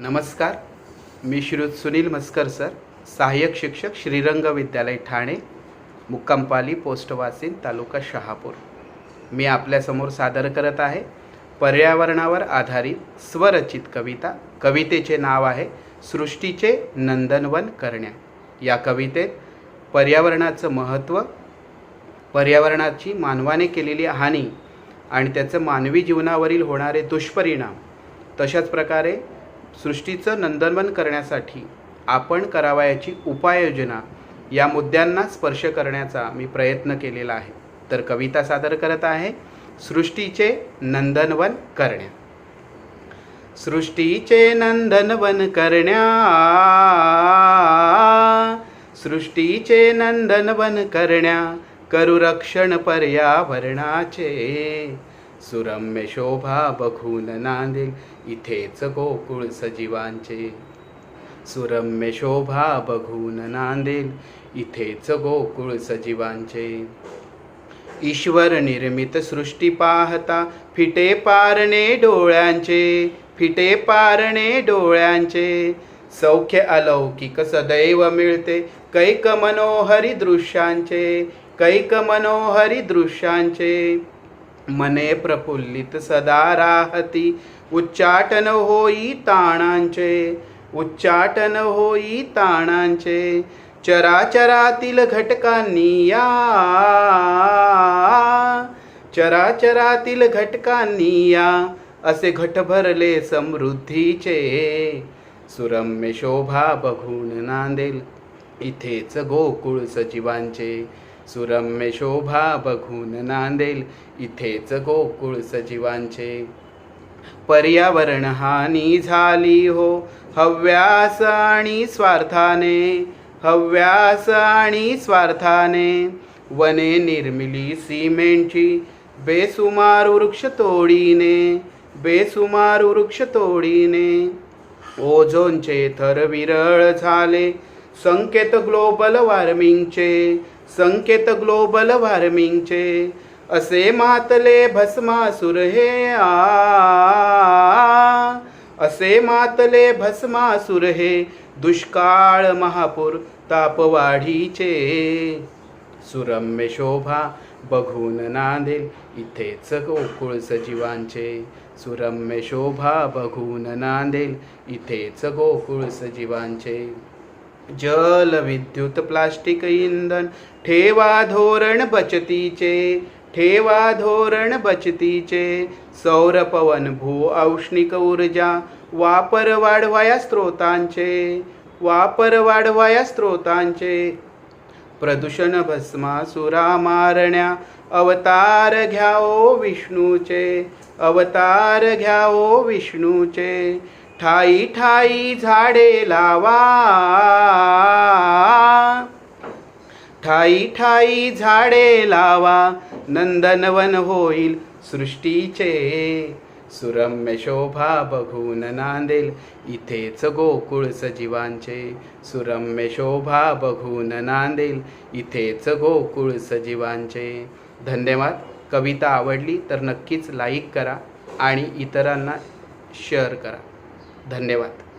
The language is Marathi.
नमस्कार. मी श्रीयुत सुनील मस्कर सर. सहाय्यक शिक्षक श्रीरंग विद्यालय ठाणे मुक्कामपाली पोस्ट वासिन तालुका शहापूर. मी आपल्यासमोर सादर करत आहे. पर्यावरणावर आधारित स्वरचित कविता. कवितेचे नाव आहे सृष्टीचे नंदनवन करण्या. या कवितेत पर्यावरणाचं महत्त्व पर्यावरणाची मानवाने केलेली हानी आणि त्याचं मानवी जीवनावरील होणारे दुष्परिणाम तशाच प्रकारे सृष्टीचं नंदनवन करण्यासाठी आपण करावयाची उपाययोजना या मुद्द्यांना स्पर्श करण्याचा मी प्रयत्न केलेला आहे. तर कविता सादर करत आहे सृष्टीचे नंदनवन करण्या. सृष्टीचे नंदनवन करण्या. सृष्टीचे नंदनवन करण्या. करुरक्षण पर्यावरणाचे. सुरम्य शोभा बघून नांदेल इथेच गोकुळ सजीवांचे. सुरम्य शोभा बघून नांदेल इथेच गोकुळ सजीवांचे. ईश्वर निर्मित सृष्टी पाहता फिटे पारणे डोळ्यांचे फिटे पारणे डोळ्यांचे. सौख्य अलौकिक सदैव मिळते कैक मनोहरी दृश्यांचे कैक मनोहरी दृश्यांचे. मने प्रफुल्लित सदा राहती। उच्चाटन होई ताणांचे। उच्चाटन होई ताणांचे। चराचरातील घटकांनी या। चराचरातील घटकांनी या। असे घट भरले समृद्धीचे। सुरम्य शोभा बघून नांदेल। इथेच गोकुळ सजीवांचे। सुरम्य शोभा बघून नांदेल इथेच गोकुळ सजीवांचे. पर्यावरण हानी झाली हो हव्यास आणि स्वार्थाने हव्यास आणि स्वार्थाने. वने निर्मिली सिमेंटची बेसुमार वृक्ष तोडीने बेसुमार वृक्ष तोडीने. ओझोनचे थर विरळ झाले संकेत ग्लोबल वॉर्मिंगचे संकेत ग्लोबल वॉर्मिंगचे. असे मातले भस्मासुर हे आ. असे मातले भस्मासुर हे दुष्काळ महापूर तापवाढीचे. सुरम्य शोभा बघून नांदेल इथेच गोकुळ सजीवांचे. सुरम्य शोभा बघून नांदेल इथेच गोकुळ सजीवांचे. जल विद्युत प्लास्टिक इंधन ठेवा धोरण बचतीचे ठेवा धोरण बचतीचे सौर पवन भू औष्णिक ऊर्जा वापर वाढवाया स्त्रोतांचे वापर वाढवाया स्त्रोतांचे प्रदूषण भस्मासुरा मारण्या अवतार घ्याओ विष्णूचे अवतार घ्याओ विष्णूचे ठाई ठाई झाडे लावा. ठाई ठाई झाडे लावा नंदनवन होईल सृष्टीचे. सुरम्य शोभा बघून नांदेल इथेच गोकुळ सजीवांचे. सुरम्य शोभा बघून नांदेल इथेच गोकुळ सजीवांचे. धन्यवाद. कविता आवडली तर नक्कीच लाईक करा आणि इतरांना शेअर करा. धन्यवाद.